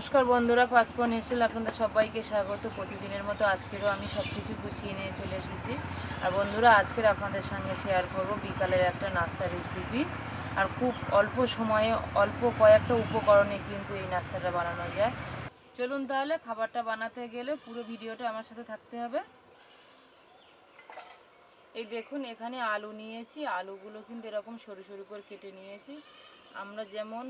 নমস্কার বন্ধুরা পাসপোর্ট এসেছিল আপনাদের সবাইকে স্বাগত। প্রতিদিনের মতো আজকেরও আমি সব কিছু গুছিয়ে নিয়ে চলে এসেছি। আর বন্ধুরা, আজকের আপনাদের সঙ্গে শেয়ার করব বিকালের একটা নাস্তার রেসিপি আর খুব অল্প সময়ে, অল্প কয়েকটা উপকরণে কিন্তু এই নাস্তাটা বানানো যায়। চলুন তাহলে, খাবারটা বানাতে গেলে পুরো ভিডিওটা আমার সাথে থাকতে হবে। এই দেখুন, এখানে আলু নিয়েছি। আলুগুলো কিন্তু এরকম সরু সরু করে কেটে নিয়েছি। আমরা যেমন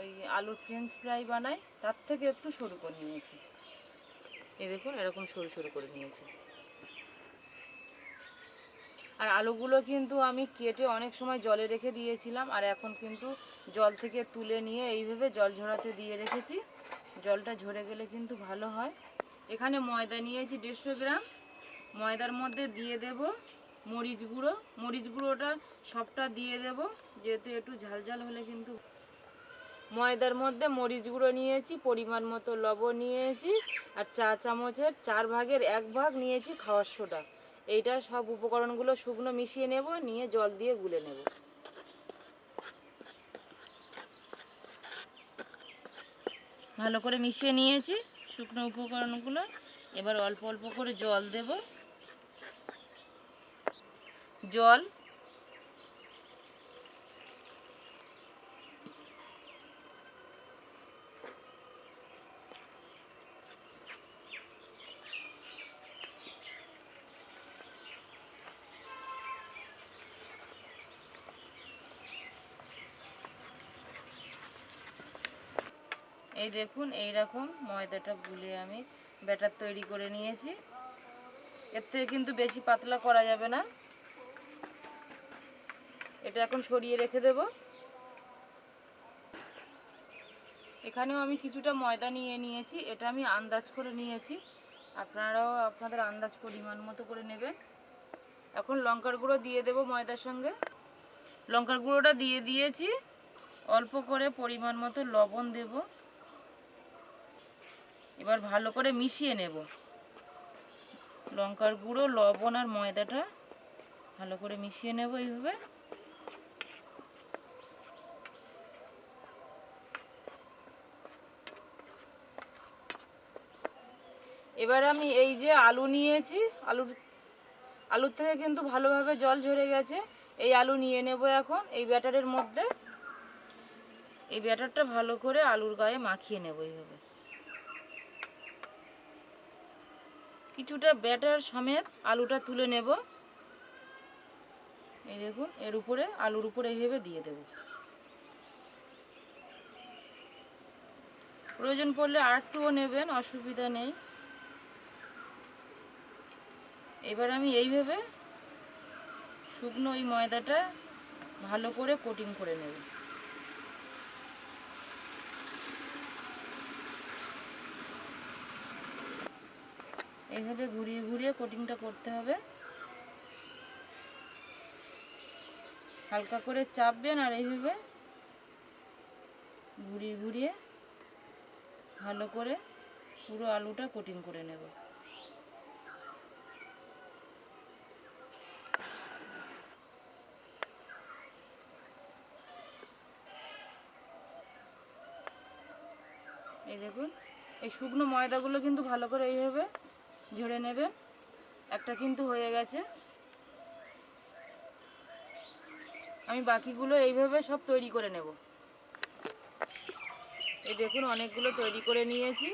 ওই আলুর ফ্রেঞ্চ ফ্রাই বানাই তার থেকে একটু সরু করে নিয়েছি। এই দেখুন, এরকম সরু সরু করে নিয়েছি। আর আলুগুলো কিন্তু আমি কেটে অনেক সময় জলে রেখে দিয়েছিলাম, আর এখন কিন্তু জল থেকে তুলে নিয়ে এইভাবে জল ঝরাতে দিয়ে রেখেছি। জলটা ঝরে গেলে কিন্তু ভালো হয়। এখানে ময়দা নিয়েছি দেড়শো গ্রাম। ময়দার মধ্যে দিয়ে দেব মরিচ গুঁড়ো। মরিচ গুঁড়োটা সবটা দিয়ে দেব, যেহেতু একটু ঝালঝাল হলে কিন্তু ময়দার মধ্যে মরিচ গুঁড়ো নিয়েছি, পরিমাণ মতো লবণ নিয়েছি, আর চা চামচের চার ভাগের এক ভাগ নিয়েছি খাওয়ার সোডা। এইটা সব উপকরণগুলো শুকনো মিশিয়ে নেব, নিয়ে জল দিয়ে গুলে নেব। ভালো করে মিশিয়ে নিয়েছি শুকনো উপকরণগুলো। এবার অল্প অল্প করে জল দেব। জল এই দেখুন, এই রকম ময়দাটা গুলে আমি ব্যাটার তৈরি করে নিয়েছি। এর থেকে কিন্তু বেশি পাতলা করা যাবে না। এটা এখন সরিয়ে রেখে দেব। এখানেও আমি কিছুটা ময়দা নিয়ে নিয়েছি, এটা আমি আন্দাজ করে নিয়েছি। আপনারাও আপনাদের আন্দাজ পরিমাণ মতো করে নেবেন। এখন লঙ্কার গুঁড়ো দিয়ে দেব ময়দার সঙ্গে। লঙ্কার গুঁড়োটা দিয়ে দিয়েছি। অল্প করে পরিমাণ মতো লবণ দেবো। এবার ভালো করে মিশিয়ে নেব। লঙ্কার গুঁড়ো, লবণ আর ময়দাটা ভালো করে মিশিয়ে নেব এইভাবে। এবার আমি এই যে আলু নিয়েছি, আলুর আলুর থেকে কিন্তু ভালোভাবে জল ঝরে গেছে। এই আলু নিয়ে নেব এখন, এই ব্যাটারের মধ্যে। এই ব্যাটারটা ভালো করে আলুর গায়ে মাখিয়ে নেব এইভাবে। কিছুটা ব্যাটার সমেত আলুটা তুলে নেব। এই দেখুন, এর উপরে, আলুর উপরে এইভাবে দিয়ে দেব। প্রয়োজন পড়লে আরেকটুও নেবেন, অসুবিধা নেই। এবার আমি এইভাবে শুকনো ওই ময়দাটা ভালো করে কোটিং করে নেব। এইভাবে ঘুরিয়ে ঘুরিয়ে কোটিংটা করতে হবে। হালকা করে চাপবেন আর এইভাবে ঘুরিয়ে ঘুরিয়ে ভালো করে পুরো আলুটা কোটিং করে নেব। এই দেখুন, এই শুকনো ময়দাগুলো কিন্তু ভালো করে এইভাবে ঝেড়ে নেবেন একটা কিন্তু হয়ে গেছে। আমি বাকিগুলো এইভাবে সব তৈরি করে নেব। এই দেখুন, অনেকগুলো তৈরি করে নিয়েছি।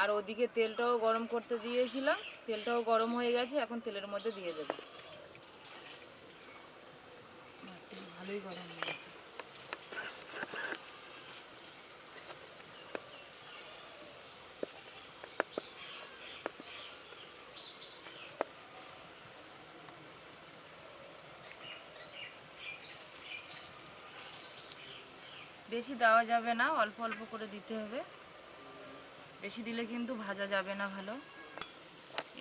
আর ওদিকে তেলটাও গরম করতে দিয়েছিলাম। তেলটাও গরম হয়ে গেছে, এখন তেলের মধ্যে দিয়ে দেবো। ভালোই গরম হয়ে গেছে। বেশি দেওয়া যাবে না, অল্প অল্প করে দিতে হবে। বেশি দিলে কিন্তু ভাজা যাবে না ভালো।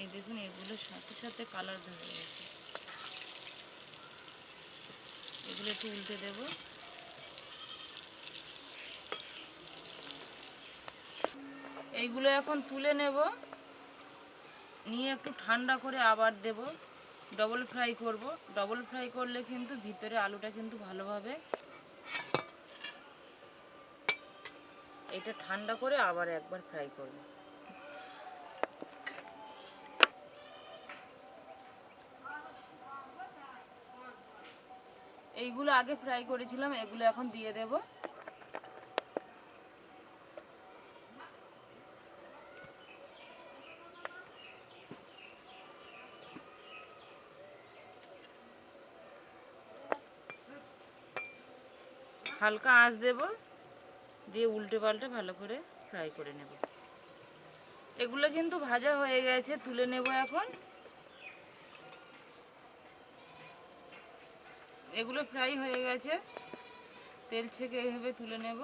এই দেখুন এগুলোর সাথে সাথে কালার ধরে গেছে। এগুলো একটু উল্টে দেব। এইগুলো এখন তুলে নেব। নিয়ে একটু ঠান্ডা করে আবার দেব। ডবল ফ্রাই করব। ডবল ফ্রাই করলে কিন্তু ভিতরে আলুটা কিন্তু ভালোভাবে এটা ঠান্ডা করে আবার একবার ফ্রাই করব। এইগুলো আগে ফ্রাই করেছিলাম, এগুলো এখন দিয়ে দেব। হালকা আঁচ দেব। দিয়ে উল্টে পাল্টে ভালো করে ফ্রাই করে নেব। এগুলো কিন্তু ভাজা হয়ে গেছে, তুলে নেব এখন। এগুলো ফ্রাই হয়ে গেছে, তেল ছেঁকে এইভাবে তুলে নেব।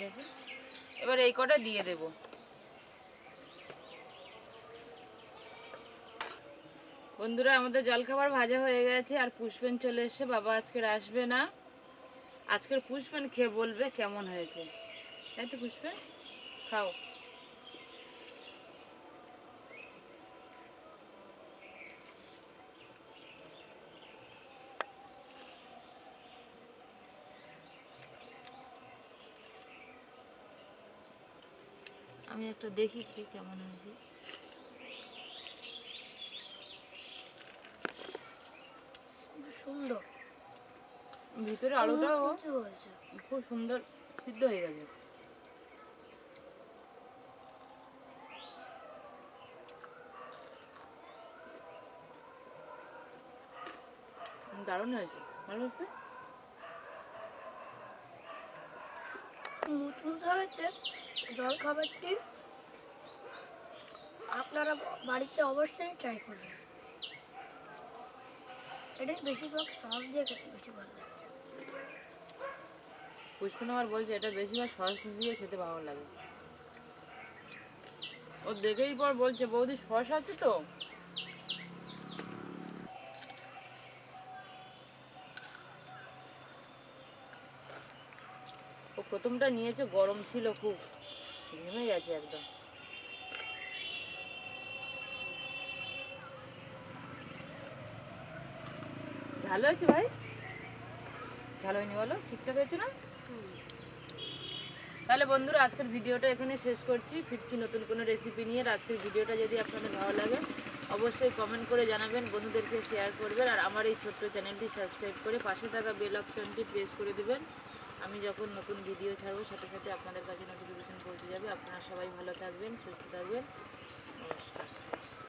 দেখুন, এবার এই কটা দিয়ে দেব। বন্ধুরা, আমাদের জলখাবার ভাজা হয়ে গেছে, আর পুষ্পেন চলে এসছে, বাবা আজকের আসবে না। আজকের পুষ্পেন খেয়ে বলবে কেমন হয়েছে। তাই তো পুষ্পেন, খাও। আমি একটা দেখি কি কেমন হয়েছে। সুন্দর। ভিতরে আলুটাও খুব সুন্দর সিদ্ধ হয়ে গেছে। দারুণ হয়েছে। ভালো হয়েছে? মুচমুচে হয়েছে। জল খাবারটি আপনারা বাড়িতে অবশ্যই ট্রাই করবেন। এটাই বেশিরভাগ সস দিয়ে খেতে বেশি ভালো লাগছে পুষ্পন আমার বলছে, এটা বেশিরভাগ সস দিয়ে খেতে ভালো লাগে। ও দেখেই পর বলছে, বৌদি সস আছে তো? ও প্রথমটা নিয়েছে, গরম ছিল খুব, ঘেমে গেছে একদম। ঝাল হয়েছে ভাই? ঝাল হয়নি বলো, ঠিকঠাক হয়েছে না? তাহলে বন্ধুরা, আজকের ভিডিওটা এখানে শেষ করছি। ফিরছি নতুন কোনো রেসিপি নিয়ে। আজকের ভিডিওটা যদি আপনাদের ভালো লাগে, অবশ্যই কমেন্ট করে জানাবেন, বন্ধুদেরকে শেয়ার করবেন, আর আমার এই ছোট্ট চ্যানেলটি সাবস্ক্রাইব করে পাশে থাকা বেল অপশনটি প্রেস করে দেবেন। আমি যখন নতুন ভিডিও ছাড়বো, সাথে সাথে আপনাদের কাছে নোটিফিকেশন পৌঁছে যাবে। আপনারা সবাই ভালো থাকবেন, সুস্থ থাকবেন। নমস্কার।